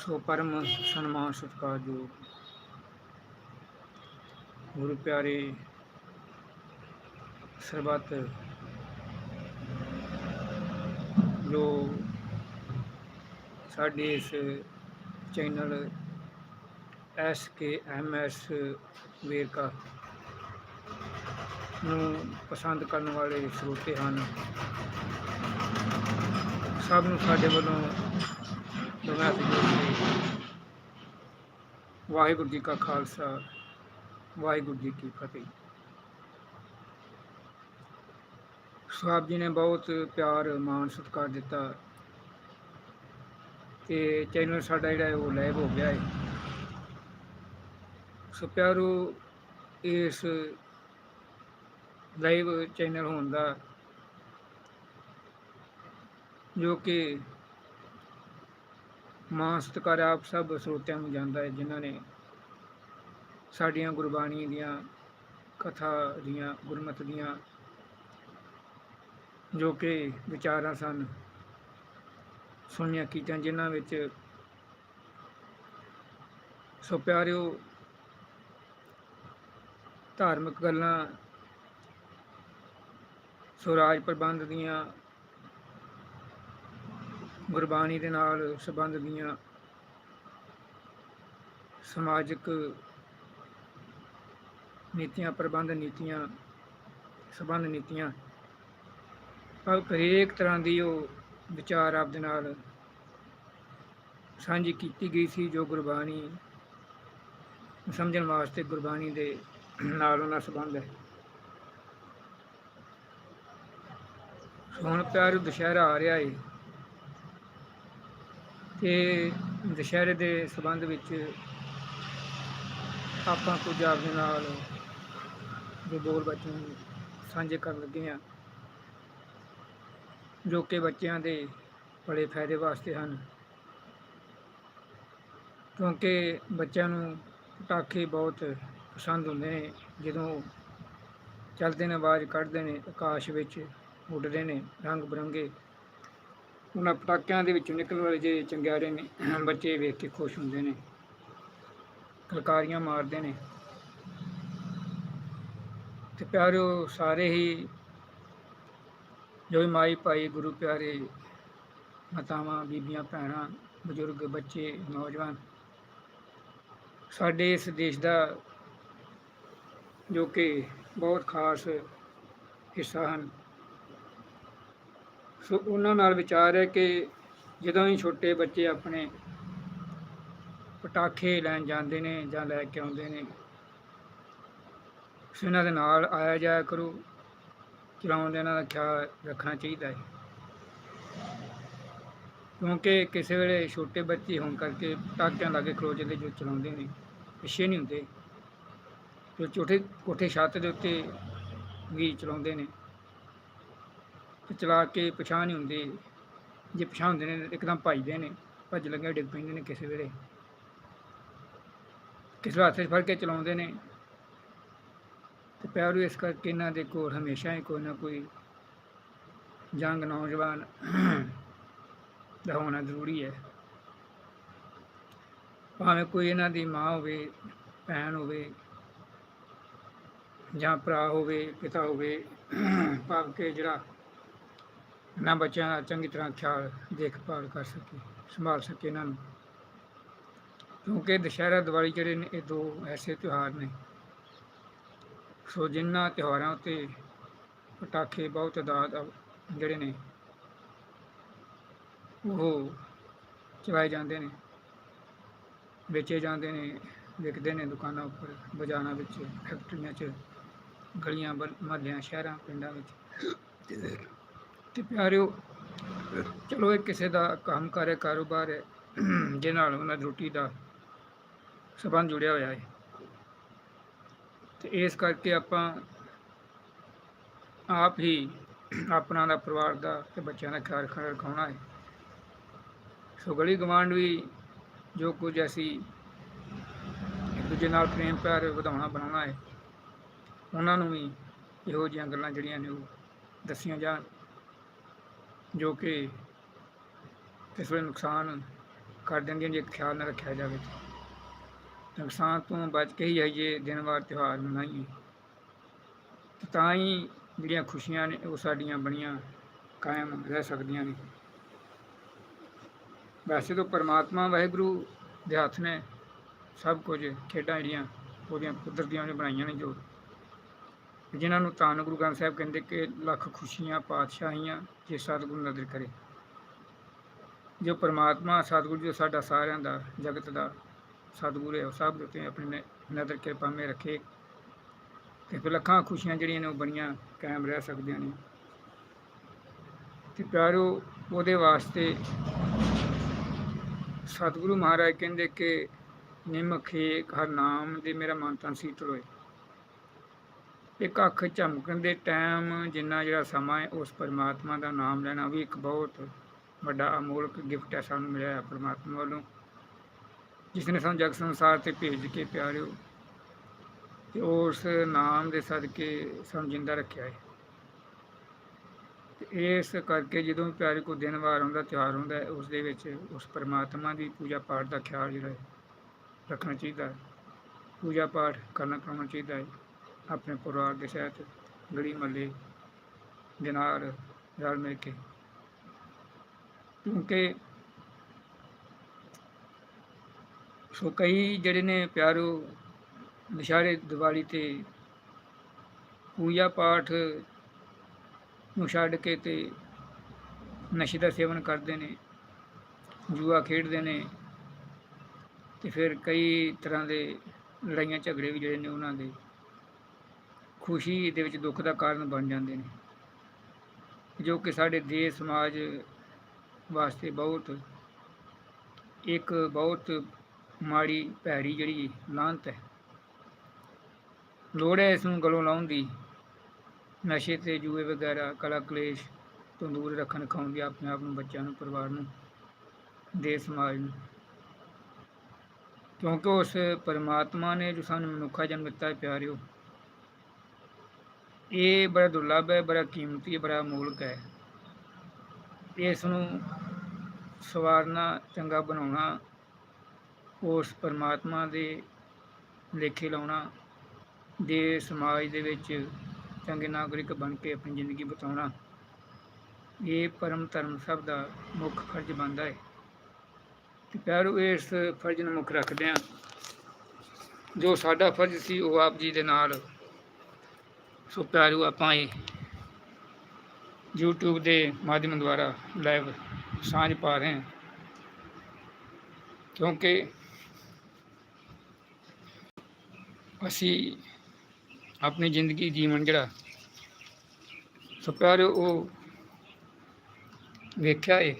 ਸੋ ਪਰਮ ਸਨਮਾਨ ਸਤਿਕਾਰਯੋਗ ਗੁਰੂ ਪਿਆਰੇ ਸਰਬੱਤ ਜੋ ਸਾਡੇ ਇਸ channel S K M S Verka ਨੂੰ ਪਸੰਦ ਕਰਨ ਵਾਲੇ ਸਰੋਤੇ ਹਨ। ਸਭ ਨੂੰ ਸਾਡੇ ਵੱਲੋਂ ਦੋਵੇਂ ਹੱਥ ਵਾਹਿਗੁਰੂ ਜੀ ਕਾ ਖਾਲਸਾ, ਵਾਹਿਗੁਰੂ ਜੀ ਕੀ ਫਤਿਹ। ਸਾਹਿਬ ਜੀ ਨੇ ਬਹੁਤ ਪਿਆਰ, ਮਾਣ, ਸਤਿਕਾਰ ਦਿੱਤਾ ਤੇ ਚੈਨਲ ਸਾਡਾ ਜਿਹੜਾ ਹੈ ਉਹ ਲਾਈਵ ਹੋ ਗਿਆ ਹੈ। ਸੋ ਪਿਆਰੋ, ਇਸ ਲਾਈਵ ਚੈਨਲ ਹੋਣ ਦਾ ਜੋ ਕਿ ਮਾਣ ਸਤਿਕਾਰ ਆਪ ਸਭ ਸਰੋਤਿਆਂ ਨੂੰ ਜਾਂਦਾ ਹੈ, ਜਿਨ੍ਹਾਂ ਨੇ ਸਾਡੀਆਂ ਗੁਰਬਾਣੀ ਦੀਆਂ ਕਥਾ ਦੀਆਂ, ਗੁਰਮਤ ਦੀਆਂ ਜੋ ਕਿ ਵਿਚਾਰਾਂ ਸਨ, ਸੁਣੀਆਂ ਕੀਤੀਆਂ, ਜਿਨ੍ਹਾਂ ਵਿੱਚ ਸੋ ਪਿਆਰਿਓ, ਧਾਰਮਿਕ ਗੱਲਾਂ ਸਵਰਾਜ ਪ੍ਰਬੰਧ ਦੀਆਂ ਗੁਰਬਾਣੀ ਦੇ ਨਾਲ ਸੰਬੰਧ ਦੀਆਂ ਸਮਾਜਿਕ ਨੀਤੀਆਂ, ਪ੍ਰਬੰਧ ਨੀਤੀਆਂ, ਸੰਬੰਧ ਨੀਤੀਆਂ ਪਰ ਹਰੇਕ ਤਰ੍ਹਾਂ ਦੀ ਉਹ ਵਿਚਾਰ ਆਪ ਦੇ ਨਾਲ ਸਾਂਝੀ ਕੀਤੀ ਗਈ ਸੀ, ਜੋ ਗੁਰਬਾਣੀ ਨੂੰ ਸਮਝਣ ਵਾਸਤੇ ਗੁਰਬਾਣੀ ਦੇ ਨਾਲ ਉਹਨਾਂ ਸੰਬੰਧ ਹੈ। ਸੋ ਹੁਣ ਪਿਆਰ, ਦੁਸ਼ਹਿਰਾ ਆ ਰਿਹਾ ਹੈ ਤੇ ਦੁਸ਼ਹਿਰੇ ਦੇ ਸੰਬੰਧ ਵਿੱਚ ਆਪਾਂ ਕੁਝ ਆਪਦੇ ਨਾਲ ਜੋ ਬੋਲ ਬੱਚੇ ਸਾਂਝੇ ਕਰਨ ਲੱਗੇ ਹਾਂ, ਜੋ ਕਿ ਬੱਚਿਆਂ ਦੇ ਬੜੇ ਫਾਇਦੇ ਵਾਸਤੇ ਹਨ। ਕਿਉਂਕਿ ਬੱਚਿਆਂ ਨੂੰ ਪਟਾਕੇ ਬਹੁਤ ਪਸੰਦ ਹੁੰਦੇ ਨੇ, ਜਦੋਂ ਚੱਲਦੇ ਨੇ, ਆਵਾਜ਼ ਕੱਢਦੇ ਨੇ, ਆਕਾਸ਼ ਵਿੱਚ ਉੱਡਦੇ ਨੇ ਰੰਗ ਬਰੰਗੇ। ਉਹਨਾਂ ਪਟਾਕਿਆਂ ਦੇ ਵਿੱਚੋਂ ਨਿਕਲਣ ਵਾਲੇ ਜੇ ਚੰਗਿਆੜੇ ਨੇ ਬੱਚੇ ਵੇਖ ਕੇ ਖੁਸ਼ ਹੁੰਦੇ ਨੇ, ਕਲਕਾਰੀਆਂ ਮਾਰਦੇ ਨੇ। ਤੇ ਪਿਆਰਿਓ, ਸਾਰੇ ਹੀ ਜੋ ਮਾਈ ਭਾਈ, ਗੁਰੂ ਪਿਆਰੇ, ਮਾਤਾਵਾਂ, ਬੀਬੀਆਂ, ਭੈਣਾਂ, ਬਜ਼ੁਰਗ, ਬੱਚੇ, ਨੌਜਵਾਨ, ਸਾਡੇ ਇਸ ਦੇਸ਼ ਦਾ ਜੋ ਕਿ ਬਹੁਤ ਖਾਸ ਹਿੱਸਾ ਹਨ। ਸੋ ਉਹਨਾਂ ਨਾਲ ਵਿਚਾਰ ਹੈ ਕਿ ਜਦੋਂ ਹੀ ਛੋਟੇ ਬੱਚੇ ਆਪਣੇ ਪਟਾਖੇ ਲੈਣ ਜਾਂਦੇ ਨੇ ਜਾਂ ਲੈ ਕੇ ਆਉਂਦੇ ਨੇ ਸੋ ਇਹਨਾਂ ਦੇ ਨਾਲ ਆਇਆ ਜਾਇਆ ਕਰੋ। ਚਲਾਉਣ ਦੇ ਇਹਨਾਂ ਦਾ ਖਿਆਲ ਰੱਖਣਾ ਚਾਹੀਦਾ ਹੈ। ਕਿਉਂਕਿ ਕਿਸੇ ਵੇਲੇ ਛੋਟੇ ਬੱਚੇ ਹੋਣ ਕਰਕੇ ਪਟਾਕਿਆਂ ਲਾ ਕੇ ਖਲੋ ਜਾਂਦੇ ਜੋ ਚਲਾਉਂਦੇ ਨੇ, ਪਿੱਛੇ ਨਹੀਂ ਹੁੰਦੇ। ਜੋ ਛੋਟੇ ਕੋਠੇ ਛੱਤ ਦੇ ਉੱਤੇ ਵੀ ਚਲਾਉਂਦੇ ਨੇ। ਤੇ ਚਲਾ ਕੇ ਪਛਾਣ ਨਹੀਂ ਹੁੰਦੀ। ਜੇ ਪਛਾਣ ਨੇ, ਇੱਕਦਮ ਭੱਜਦੇ ਨੇ, ਭੱਜ ਲੱਗੇ ਡਿੱਗ ਪੈਂਦੇ ਨੇ ਕਿਸੇ ਵੇਲੇ। ਕਿਸੇ ਹੱਥ 'ਚ ਫੜ ਕੇ ਚਲਾਉਂਦੇ ਨੇ। ਤੇ ਪਿਆਰੂ ਇਸ ਕਰਕੇ ਇਹਨਾਂ ਦੇ ਕੋਲ ਹਮੇਸ਼ਾ ਹੀ ਕੋਈ ਨਾ ਕੋਈ ਜੰਗ ਨੌਜਵਾਨ ਦਾ ਹੋਣਾ ਜ਼ਰੂਰੀ ਹੈ। ਭਾਵੇਂ ਕੋਈ ਇਹਨਾਂ ਦੀ ਮਾਂ ਹੋਵੇ, ਭੈਣ ਹੋਵੇ, ਜਾਂ ਭਰਾ ਹੋਵੇ, ਪਿਤਾ ਹੋਵੇ, ਭਾਵ ਕਿ ਜਿਹੜਾ ਇਹਨਾਂ ਬੱਚਿਆਂ ਦਾ ਚੰਗੀ ਤਰ੍ਹਾਂ ਖਿਆਲ, ਦੇਖਭਾਲ ਕਰ ਸਕੇ, ਸੰਭਾਲ ਸਕੇ ਇਹਨਾਂ ਨੂੰ। ਕਿਉਂਕਿ ਦੁਸ਼ਹਿਰਾ, ਦੀਵਾਲੀ ਜਿਹੜੇ ਨੇ, ਇਹ ਦੋ ਐਸੇ ਤਿਉਹਾਰ ਨੇ। ਸੋ ਜਿਨ੍ਹਾਂ ਤਿਉਹਾਰਾਂ ਉੱਤੇ ਪਟਾਕੇ ਬਹੁਤ ਤਾਦਾਦ ਜਿਹੜੇ ਨੇ, ਉਹ ਚਲਾਏ ਜਾਂਦੇ ਨੇ, ਵੇਚੇ ਜਾਂਦੇ ਨੇ, ਵਿਕਦੇ ਨੇ ਦੁਕਾਨਾਂ ਉੱਪਰ, ਬਾਜ਼ਾਰਾਂ ਵਿੱਚ, ਫੈਕਟਰੀਆਂ 'ਚ, ਗਲੀਆਂ ਮਹੱਲਿਆਂ, ਸ਼ਹਿਰਾਂ, ਪਿੰਡਾਂ ਵਿੱਚ। ਤੇ ਪਿਆਰਿਓ ਚਲੋ ਇਹ ਕਿਸੇ ਦਾ ਕੰਮ ਕਰੇ ਕਾਰੋਬਾਰ ਹੈ ਜਿਹਦੇ ਨਾਲ ਉਹਨਾਂ ਦੀ ਰੋਟੀ ਦਾ ਸਬੰਧ ਜੁੜਿਆ ਹੋਇਆ ਹੈ। ਤੇ ਇਸ ਕਰਕੇ ਆਪਾਂ ਆਪ ਹੀ ਆਪਣਾ ਦਾ ਪਰਿਵਾਰ ਦਾ ਤੇ ਬੱਚਿਆਂ ਦਾ ਖਿਆਲ ਰੱਖਣਾ ਰਖਾਉਣਾ ਹੈ। ਸੋ ਗਲੀ ਗਵਾਂਢ ਵੀ ਜੋ ਕੁਝ ਅਸੀਂ ਇੱਕ ਦੂਜੇ ਨਾਲ ਪ੍ਰੇਮ ਪਿਆਰ ਵਧਾਉਣਾ ਬਣਾਉਣਾ ਹੈ ਉਹਨਾਂ ਨੂੰ ਵੀ ਇਹੋ ਜਿਹੀਆਂ ਗੱਲਾਂ ਜਿਹੜੀਆਂ ਨੇ ਉਹ ਦੱਸੀਆਂ ਜਾਣ। ਜੋ ਕਿ ਕਿਸੇ ਵੇਲੇ ਨੁਕਸਾਨ ਕਰ ਦਿੰਦੀਆਂ ਜੇ ਖਿਆਲ ਨਾ ਰੱਖਿਆ ਜਾਵੇ ਨੁਕਸਾਨ ਤੋਂ ਬਚ ਕੇ ਹੀ ਆਈਏ ਦਿਨ ਵਾਰ ਤਿਉਹਾਰ ਮਨਾਈਏ। ਤਾਂ ਹੀ ਜਿਹੜੀਆਂ ਖੁਸ਼ੀਆਂ ਨੇ ਉਹ ਸਾਡੀਆਂ ਬਣੀਆਂ ਕਾਇਮ ਰਹਿ ਸਕਦੀਆਂ ਨੇ। ਵੈਸੇ ਤਾਂ ਪਰਮਾਤਮਾ ਵਾਹਿਗੁਰੂ ਦੇ ਹੱਥ ਨੇ ਸਭ ਕੁਝ ਖੇਡਾਂ ਜਿਹੜੀਆਂ ਉਹਦੀਆਂ ਕੁਦਰਤੀਆਂ ਦੀਆਂ ਬਣਾਈਆਂ ਨੇ ਜੋ ਜਿਨ੍ਹਾਂ ਨੂੰ ਧੰਨ ਗੁਰੂ ਗ੍ਰੰਥ ਸਾਹਿਬ ਕਹਿੰਦੇ ਕਿ ਲੱਖ ਖੁਸ਼ੀਆਂ, ਪਾਤਸ਼ਾਹੀਆਂ ਜੇ ਸਤਿਗੁਰੂ ਨਦਰ ਕਰੇ। ਜੋ ਪਰਮਾਤਮਾ, ਸਤਿਗੁਰੂ ਜੋ ਸਾਡਾ ਸਾਰਿਆਂ ਦਾ, ਜਗਤ ਦਾ ਸਤਿਗੁਰੂ ਹੈ ਸਭ ਦੇ ਉੱਤੇ ਆਪਣੀ ਨ- ਨਜ਼ਰ, ਕਿਰਪਾ ਮੇ ਰੱਖੇ। ਤੇ ਫਿਰ ਲੱਖਾਂ ਖੁਸ਼ੀਆਂ ਜਿਹੜੀਆਂ ਨੇ ਉਹ ਬਣੀਆਂ, ਕਾਇਮ ਰਹਿ ਸਕਦੀਆਂ ਨੇ। ਤੇ ਪਿਆਰੋ, ਉਹਦੇ ਵਾਸਤੇ ਸਤਿਗੁਰੂ ਮਹਾਰਾਜ ਕਹਿੰਦੇ ਕਿ ਨਿਮਖੇ ਹਰ ਨਾਮ ਦੇ ਮੇਰਾ ਮਨ ਤਨ ਸੀਤਲ ਹੋਏ। ਇੱਕ ਅੱਖ ਝਮਕਣ ਦੇ ਟਾਈਮ ਜਿੰਨਾ ਜਿਹੜਾ ਸਮਾਂ ਹੈ, ਉਸ ਪਰਮਾਤਮਾ ਦਾ ਨਾਮ ਲੈਣਾ ਵੀ ਇੱਕ ਬਹੁਤ ਵੱਡਾ ਅਮੋਲਕ ਗਿਫਟ ਹੈ ਸਾਨੂੰ ਮਿਲਿਆ ਹੈ ਪਰਮਾਤਮਾ ਵੱਲੋਂ। ਜਿਸ ਨੇ ਸਾਨੂੰ ਜਗ ਸੰਸਾਰ ਤੇ ਭੇਜ ਕੇ ਪਿਆਰਿਓ, ਤੇ ਉਸ ਨਾਮ ਦੇ ਸਦਕੇ ਸਾਨੂੰ ਜਿੰਦਾ ਰੱਖਿਆ ਹੈ। ਇਸ ਕਰਕੇ ਜਦੋਂ ਵੀ ਪਿਆਰੇ ਕੋ ਦਿਨ ਵਾਰ ਆਉਂਦਾ, ਤਿਉਹਾਰ ਹੁੰਦਾ ਉਸ ਦੇ ਵਿੱਚ ਉਸ ਪਰਮਾਤਮਾ ਦੀ ਪੂਜਾ ਪਾਠ ਦਾ ਖਿਆਲ ਜਿਹੜਾ ਹੈ, ਰੱਖਣਾ ਚਾਹੀਦਾ ਹੈ। ਪੂਜਾ ਪਾਠ ਕਰਨਾ ਕਰਾਉਣਾ ਚਾਹੀਦਾ ਹੈ। ਆਪਣੇ ਪਰਿਵਾਰ ਦੇ ਸਹਿਤ ਗਲੀ ਮੱਲੇ ਦੇ ਨਾਲ ਰਲ ਮਿਲ ਕੇ। ਕਿਉਂਕਿ ਸੋ ਕਈ ਜਿਹੜੇ ਨੇ ਪਿਆਰੋ ਦੁਸ਼ਹਿਰੇ ਦੀਵਾਲੀ ਤੇ ਪੂਜਾ ਪਾਠ ਨੂੰ ਛੱਡ ਕੇ ਤੇ ਨਸ਼ੇ ਦਾ ਸੇਵਨ ਕਰਦੇ ਨੇ, ਜੂਆ ਖੇਡਦੇ ਨੇ ਤੇ ਫਿਰ ਕਈ ਤਰ੍ਹਾਂ ਦੇ ਲੜਾਈਆਂ ਝਗੜੇ ਵੀ ਜਿਹੜੇ ਨੇ ਉਹਨਾਂ ਦੇ ਖੁਸ਼ੀ ਦੇ ਵਿੱਚ ਦੁੱਖ ਦਾ ਕਾਰਨ ਬਣ ਜਾਂਦੇ ਨੇ, ਜੋ ਕਿ ਸਾਡੇ ਦੇਸ਼ ਸਮਾਜ ਵਾਸਤੇ ਬਹੁਤ, ਇੱਕ ਬਹੁਤ ਮਾੜੀ ਭੈੜੀ ਜਿਹੜੀ ਲਾਹਨਤ ਹੈ। ਲੋੜ ਹੈ ਇਸ ਨੂੰ ਗਲੋਂ ਲਾਉਣ ਦੀ। ਨਸ਼ੇ ਤੇ ਜੂਏ ਵਗੈਰਾ, ਕਲਾ ਕਲੇਸ਼ ਤੋਂ ਦੂਰ ਰੱਖਣ, ਖਾਉਣ ਦੀ ਆਪਣੇ ਆਪ ਨੂੰ, ਬੱਚਿਆਂ ਨੂੰ, ਪਰਿਵਾਰ ਨੂੰ, ਦੇਸ਼ ਸਮਾਜ ਨੂੰ। ਕਿਉਂਕਿ ਉਸ ਪਰਮਾਤਮਾ ਨੇ ਜੋ ਸਾਨੂੰ ਮਨੁੱਖਾ ਜਨਮ ਦਿੱਤਾ ਹੈ, ਪਿਆਰਿਓ ਇਹ ਬੜਾ ਦੁਰਲੱਭ ਹੈ, ਬੜਾ ਕੀਮਤੀ ਹੈ, ਬੜਾ ਅਮੋਲਕ ਹੈ। ਇਸ ਨੂੰ ਸਵਾਰਨਾ, ਚੰਗਾ ਬਣਾਉਣਾ, ਉਸ ਪਰਮਾਤਮਾ ਦੇ ਲੇਖੇ ਲਾਉਣਾ, ਦੇ ਸਮਾਜ ਦੇ ਵਿੱਚ ਚੰਗੇ ਨਾਗਰਿਕ ਬਣ ਕੇ ਆਪਣੀ ਜ਼ਿੰਦਗੀ ਬਿਤਾਉਣਾ, ਇਹ ਪਰਮ ਧਰਮ ਸਭ ਦਾ ਮੁੱਖ ਫਰਜ਼ ਬਣਦਾ ਹੈ। ਤੇ ਪਿਆਰੋ, ਇਸ ਫਰਜ਼ ਨੂੰ ਮੁੱਖ ਰੱਖਦਿਆਂ ਜੋ ਸਾਡਾ ਫਰਜ਼ ਸੀ, ਉਹ ਆਪ ਜੀ ਦੇ ਨਾਲ ਸੋ ਪਿਆਰੋ ਆਪਾਂ ਇਹ YouTube ਦੇ ਮਾਧਿਅਮ ਦੁਆਰਾ ਲਾਈਵ ਸਾਂਝ ਪਾ ਰਹੇ ਹਾਂ। ਕਿਉਂਕਿ ਅਸੀਂ ਆਪਣੀ ਜ਼ਿੰਦਗੀ ਜੀਵਨ ਜਿਹੜਾ, ਸੋ ਪਿਆਰਿਓ, ਉਹ ਵੇਖਿਆ ਏ।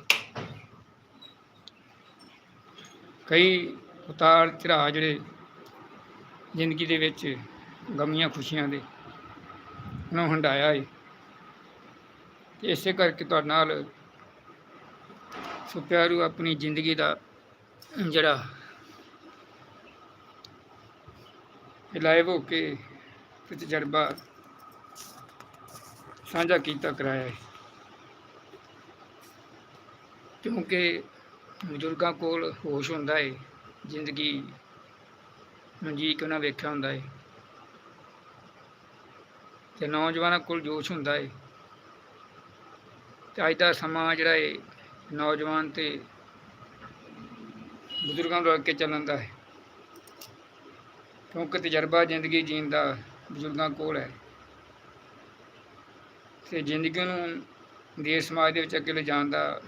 ਕਈ ਉਤਾਰ ਚੜਾਅ ਜਿਹੜੇ ਜ਼ਿੰਦਗੀ ਦੇ ਵਿੱਚ ਗਮੀਆਂ ਖੁਸ਼ੀਆਂ ਦੇ ਨੂੰ ਹੰਡਾਇਆ ਏ। ਇਸੇ ਕਰਕੇ ਤੁਹਾਡੇ ਨਾਲ ਸੋ ਪਿਆਰਿਓ ਆਪਣੀ ਜ਼ਿੰਦਗੀ ਦਾ ਜਿਹੜਾ ਲਾਈਵ ਹੋ ਕੇ ਤਜਰਬਾ ਸਾਂਝਾ ਕੀਤਾ, ਕਰਾਇਆ ਹੈ ਕਿਉਂਕਿ ਬਜ਼ੁਰਗਾਂ ਕੋਲ ਹੋਸ਼ ਹੁੰਦਾ ਹੈ ਜ਼ਿੰਦਗੀ ਨੂੰ ਜੀ ਕਿਉਂ ਨਾ ਵੇਖਿਆ ਹੁੰਦਾ ਹੈ ਤੇ ਨੌਜਵਾਨਾਂ ਕੋਲ ਜੋਸ਼ ਹੁੰਦਾ ਹੈ ਤੇ ਅੱਜ ਦਾ ਸਮਾਂ ਜਿਹੜਾ ਹੈ ਨੌਜਵਾਨ ਤੇ ਬਜ਼ੁਰਗਾਂ ਨੂੰ ਅੱਗੇ ਕੇ ਚੱਲਣ ਦਾ ਹੈ ਕਿਉਂਕਿ ਤਜਰਬਾ ਜ਼ਿੰਦਗੀ ਜੀਣ ਦਾ ਬਜ਼ੁਰਗਾਂ ਕੋਲ ਹੈ। ਤੇ ਜ਼ਿੰਦਗੀ ਨੂੰ ਦੇਸ਼ ਸਮਾਜ ਦੇ ਵਿੱਚ ਅੱਗੇ ਲਿਜਾਣ ਦਾ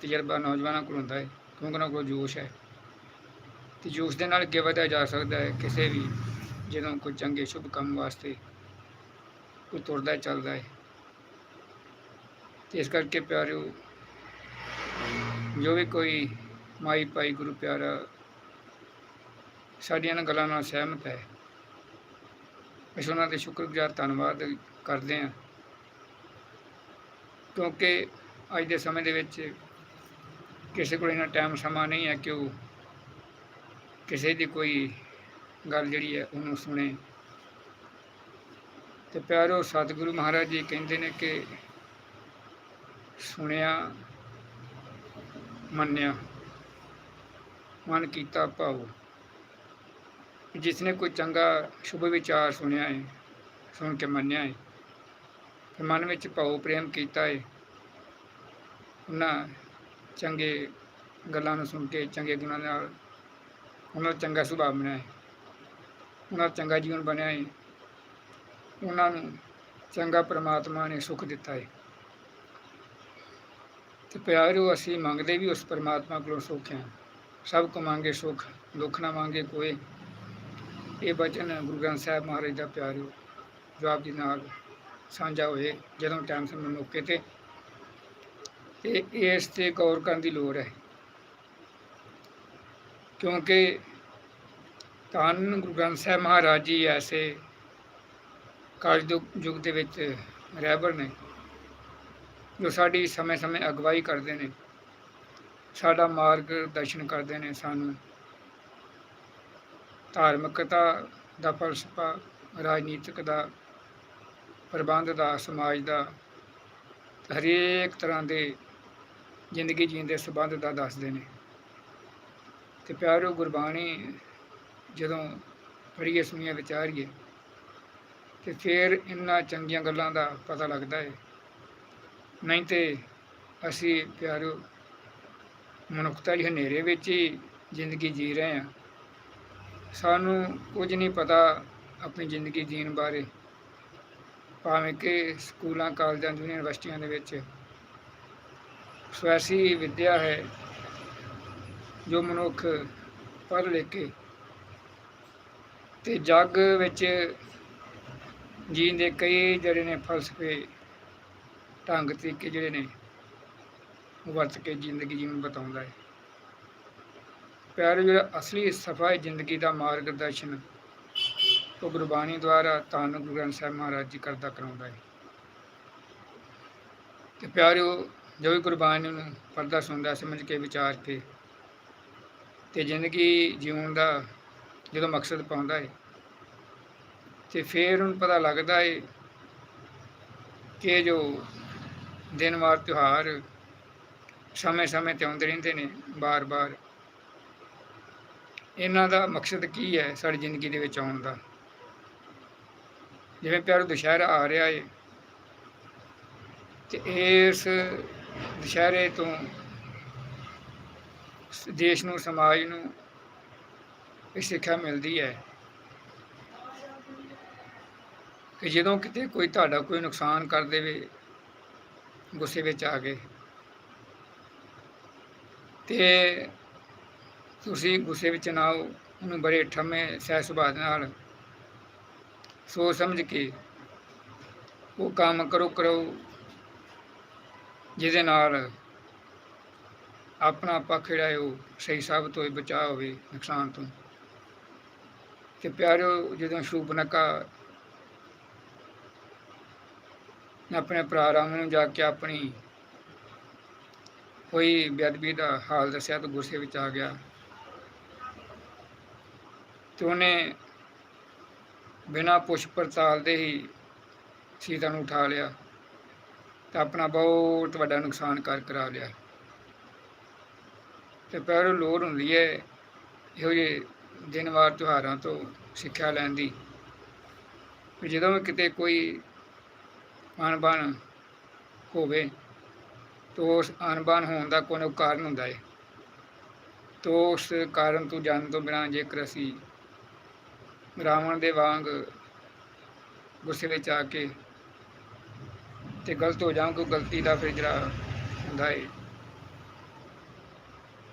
ਤਜਰਬਾ ਨੌਜਵਾਨਾਂ ਕੋਲ ਹੁੰਦਾ ਹੈ ਕਿਉਂਕਿ ਉਹਨਾਂ ਕੋਲ ਜੋਸ਼ ਹੈ। ਤੇ ਜੋਸ਼ ਦੇ ਨਾਲ ਅੱਗੇ ਵਧਿਆ ਜਾ ਸਕਦਾ ਹੈ ਕਿਸੇ ਵੀ, ਜਦੋਂ ਕੋਈ ਚੰਗੇ, ਸ਼ੁਭ ਕੰਮ ਵਾਸਤੇ ਕੋਈ ਤੁਰਦਾ ਚੱਲਦਾ ਹੈ। ਤੇ ਇਸ ਕਰਕੇ ਪਿਆਰਿਓ, ਜੋ ਵੀ ਕੋਈ ਮਾਈ ਭਾਈ ਗੁਰੂ ਪਿਆਰਾ ਸਾਡੀਆਂ ਇਹਨਾਂ ਗੱਲਾਂ ਨਾਲ ਸਹਿਮਤ ਹੈ। ਅਸੀਂ ਉਹਨਾਂ ਦੇ ਸ਼ੁਕਰਗੁਜ਼ਾਰ ਧੰਨਵਾਦ ਕਰਦੇ ਹਾਂ। ਕਿਉਂਕਿ ਅੱਜ ਦੇ ਸਮੇਂ ਦੇ ਵਿੱਚ ਕਿਸੇ ਕੋਲ ਇੰਨਾ ਟਾਈਮ ਸਮਾਂ ਨਹੀਂ ਹੈ ਕਿ ਉਹ ਕਿਸੇ ਦੀ ਕੋਈ ਗੱਲ ਜਿਹੜੀ ਹੈ ਉਹਨੂੰ ਸੁਣੇ। ਤੇ ਪਿਆਰੋ, ਸਤਿਗੁਰੂ ਮਹਾਰਾਜ ਜੀ ਕਹਿੰਦੇ ਨੇ ਕਿ ਸੁਣਿਆ, ਮੰਨਿਆ, ਮਨ ਕੀਤਾ ਭਾਉ ਜਿਸ ਨੇ ਕੋਈ ਚੰਗਾ, ਸ਼ੁਭ ਵਿਚਾਰ ਸੁਣਿਆ ਹੈ ਸੁਣ ਕੇ ਮੰਨਿਆ ਹੈ ਤੇ ਮਨ ਵਿੱਚ ਭਾਉ ਪ੍ਰੇਮ ਕੀਤਾ ਹੈ ਉਹਨਾਂ ਚੰਗੇ ਗੱਲਾਂ ਨੂੰ ਸੁਣ ਕੇ, ਚੰਗੇ ਗੁਣਾਂ ਨਾਲ ਉਹਨਾਂ ਦਾ ਚੰਗਾ ਸੁਭਾਅ ਬਣਿਆ ਹੈ ਉਹਨਾਂ ਦਾ ਚੰਗਾ ਜੀਵਨ ਬਣਿਆ ਹੈ ਉਹਨਾਂ ਨੂੰ ਚੰਗਾ ਪ੍ਰਮਾਤਮਾ ਨੇ ਸੁਖ ਦਿੱਤਾ ਹੈ ਤੇ ਪਿਆਰਿਓ ਅਸੀਂ ਮੰਗਦੇ ਵੀ ਉਸ ਪਰਮਾਤਮਾ ਕੋਲੋਂ ਸੁੱਖ ਹੈ। ਸਭ ਕੋ ਮੰਗੇ ਸੁਖ, ਦੁੱਖ ਨਾ ਮੰਗੇ ਕੋਈ। ਇਹ ਬਚਨ ਗੁਰੂ ਗ੍ਰੰਥ ਸਾਹਿਬ ਮਹਾਰਾਜ ਦਾ ਪਿਆਰਿਓ ਜਵਾਬ ਜੀ ਨਾਲ ਸਾਂਝਾ ਹੋਏ ਜਦੋਂ ਟਾਈਮ ਸਮੇਂ ਮੌਕੇ ਤੇ। ਤੇ ਇਸ ਤੇ ਗੌਰ ਕਰਨ ਦੀ ਲੋੜ ਹੈ। ਕਿਉਂਕਿ ਧੰਨ ਗੁਰੂ ਗ੍ਰੰਥ ਸਾਹਿਬ ਮਹਾਰਾਜ ਜੀ ਐਸੇ ਕਲਯੁਗ ਯੁੱਗ ਦੇ ਵਿੱਚ ਰਹਿਬਰ ਨੇ, ਜੋ ਸਾਡੀ ਸਮੇਂ-ਸਮੇਂ ਅਗਵਾਈ ਕਰਦੇ ਨੇ, ਸਾਡਾ ਮਾਰਗ ਦਰਸ਼ਨ ਕਰਦੇ ਨੇ ਸਾਨੂੰ। ਧਾਰਮਿਕਤਾ ਦਾ ਫਲਸਫਾ, ਰਾਜਨੀਤਿਕ ਦਾ ਪ੍ਰਬੰਧ ਦਾ, ਸਮਾਜ ਦਾ, ਹਰੇਕ ਤਰ੍ਹਾਂ ਦੇ ਜ਼ਿੰਦਗੀ ਜੀਣ ਦੇ ਸੰਬੰਧ ਦਾ ਦੱਸਦੇ ਨੇ। ਤੇ ਪਿਆਰੋ ਗੁਰਬਾਣੀ ਜਦੋਂ ਪੜ੍ਹੀਏ ਸੁਣੀਏ ਵਿਚਾਰੀਏ ਤੇ ਫਿਰ ਇਹਨਾਂ ਚੰਗੀਆਂ ਗੱਲਾਂ ਦਾ ਪਤਾ ਲੱਗਦਾ ਹੈ ਨਹੀਂ ਤੇ ਅਸੀਂ ਪਿਆਰੋ ਮਨੁੱਖਤਾ ਦੀ ਹਨੇਰੇ ਵਿੱਚ ਹੀ ਜ਼ਿੰਦਗੀ ਜੀ ਰਹੇ ਹਾਂ। ਸਾਨੂੰ ਕੁਝ ਨਹੀਂ ਪਤਾ ਆਪਣੀ ਜ਼ਿੰਦਗੀ ਜੀਣ ਬਾਰੇ। ਭਾਵੇਂ ਕਿ ਸਕੂਲਾਂ, ਕਾਲਜਾਂ, ਯੂਨੀਵਰਸਿਟੀਆਂ ਦੇ ਵਿੱਚ ਸਵੈਸੀ ਵਿੱਦਿਆ ਹੈ, ਜੋ ਮਨੁੱਖ ਪੜ੍ਹ ਲਿਖ ਕੇ ਤੇ ਜੱਗ ਵਿੱਚ ਜੀਣ ਦੇ ਕਈ ਜਿਹੜੇ ਨੇ ਫਲਸਫੇ ਢੰਗ, ਤਰੀਕੇ ਜਿਹੜੇ ਨੇ, ਉਹ ਵਰਤ ਕੇ ਜ਼ਿੰਦਗੀ ਜੀਵਨ ਬਤਾਉਂਦਾ ਹੈ। ਪਿਆਰੇ ਜਿਹੜਾ ਅਸਲੀ ਸਫਾ ਹੈ ਜ਼ਿੰਦਗੀ ਦਾ ਮਾਰਗਦਰਸ਼ਨ ਉਹ ਗੁਰਬਾਣੀ ਦੁਆਰਾ ਧੰਨ ਗੁਰੂ ਗ੍ਰੰਥ ਸਾਹਿਬ ਮਹਾਰਾਜ ਜੀ ਕਰਦਾ ਕਰਾਉਂਦਾ ਹੈ। ਤੇ ਪਿਆਰਿਓ, ਜੋ ਵੀ ਗੁਰਬਾਣੀ ਨੂੰ ਪਰਦਾ ਸੁਣਦਾ, ਸਮਝ ਕੇ, ਵਿਚਾਰ ਕੇ ਤੇ ਜ਼ਿੰਦਗੀ ਜਿਉਣ ਦਾ ਜਦੋਂ ਮਕਸਦ ਪਾਉਂਦਾ ਹੈ ਤੇ ਫਿਰ ਉਹਨੂੰ ਪਤਾ ਲੱਗਦਾ ਏ ਕਿ ਜੋ ਦਿਨ ਵਾਰ ਤਿਉਹਾਰ ਸਮੇਂ-ਸਮੇਂ ਤੇ ਆਉਂਦੇ ਰਹਿੰਦੇ ਨੇ ਬਾਰ-ਬਾਰ ਇਹਨਾਂ ਦਾ ਮਕਸਦ ਕੀ ਹੈ ਸਾਡੀ ਜ਼ਿੰਦਗੀ ਦੇ ਵਿੱਚ ਆਉਣ ਦਾ? ਜਿਵੇਂ ਪਿਆਰ, ਦੁਸ਼ਹਿਰਾ ਆ ਰਿਹਾ ਹੈ ਤੇ ਇਸ ਦੁਸ਼ਹਿਰੇ ਤੋਂ ਦੇਸ਼ ਨੂੰ, ਸਮਾਜ ਨੂੰ ਇਹ ਸਿੱਖਿਆ ਮਿਲਦੀ ਹੈ। ਕਿ ਜਦੋਂ ਕਿਤੇ ਕੋਈ ਤੁਹਾਡਾ ਕੋਈ ਨੁਕਸਾਨ ਕਰ ਦੇਵੇ, ਗੁੱਸੇ ਵਿੱਚ ਆ ਕੇ। ਤੇ ਤੁਸੀਂ ਗੁੱਸੇ ਵਿੱਚ ਨਾ ਆਓ, ਉਹਨੂੰ ਬੜੇ ਠੰਮੇ ਸਹਿ ਸੁਭਾਅ ਨਾਲ ਸੋਚ ਸਮਝ ਕੇ ਉਹ ਕੰਮ ਕਰੋ ਕਰੋ, ਜਿਹਦੇ ਨਾਲ ਆਪਣਾ ਪੱਖ ਜਿਹੜਾ ਹੈ ਉਹ ਸਹੀ ਸਾਬਤ ਹੋਏ, ਬਚਾਅ ਹੋਵੇ ਨੁਕਸਾਨ ਤੋਂ। ਤੇ ਪਿਆਰਿਓ, ਜਦੋਂ ਸ਼ੂਪਨਕਾ ਨੇ ਆਪਣੇ ਭਰਾ ਰਾਮ ਨੂੰ ਜਾ ਕੇ ਆਪਣੀ ਕੋਈ ਬੇਅਦਬੀ ਦਾ ਹਾਲ ਦੱਸਿਆ ਤਾਂ ਗੁੱਸੇ ਵਿੱਚ ਆ ਗਿਆ। ਤੇ ਉਹਨੇ ਬਿਨਾਂ ਪੁੱਛ ਪੜਤਾਲ ਦੇ ਹੀ ਸੀਤਾ ਨੂੰ ਉਠਾ ਲਿਆ ਤੇ ਆਪਣਾ ਬਹੁਤ ਵੱਡਾ ਨੁਕਸਾਨ ਕਰ ਕਰਾ ਲਿਆ। ਤੇ ਪਰ ਲੋੜ ਹੁੰਦੀ ਹੈ ਇਹੋ ਜਿਹੇ ਦਿਨ ਵਾਰ ਤਿਉਹਾਰਾਂ ਤੋਂ ਸਿੱਖਿਆ ਲੈਣ ਦੀ। ਜਦੋਂ ਵੀ ਕਿਤੇ ਕੋਈ ਅਣਬਣ ਹੋਵੇ, ਤਾਂ ਉਸ ਅਣਬਣ ਹੋਣ ਦਾ ਕੋਈ ਕਾਰਨ ਹੁੰਦਾ ਹੈ ਤਾਂ ਉਸ ਕਾਰਨ ਤੋਂ ਜਾਣ ਤੋਂ ਬਿਨਾਂ ਜੇਕਰ ਅਸੀਂ ਰਾਵਣ ਦੇ ਵਾਂਗ ਗੁੱਸੇ ਵਿੱਚ ਆ ਕੇ ਤੇ ਗਲਤ ਹੋ ਜਾਵਾਂ, ਕੋਈ ਗਲਤੀ ਦਾ ਫਿਰ ਜਿਹੜਾ ਹੁੰਦਾ ਹੈ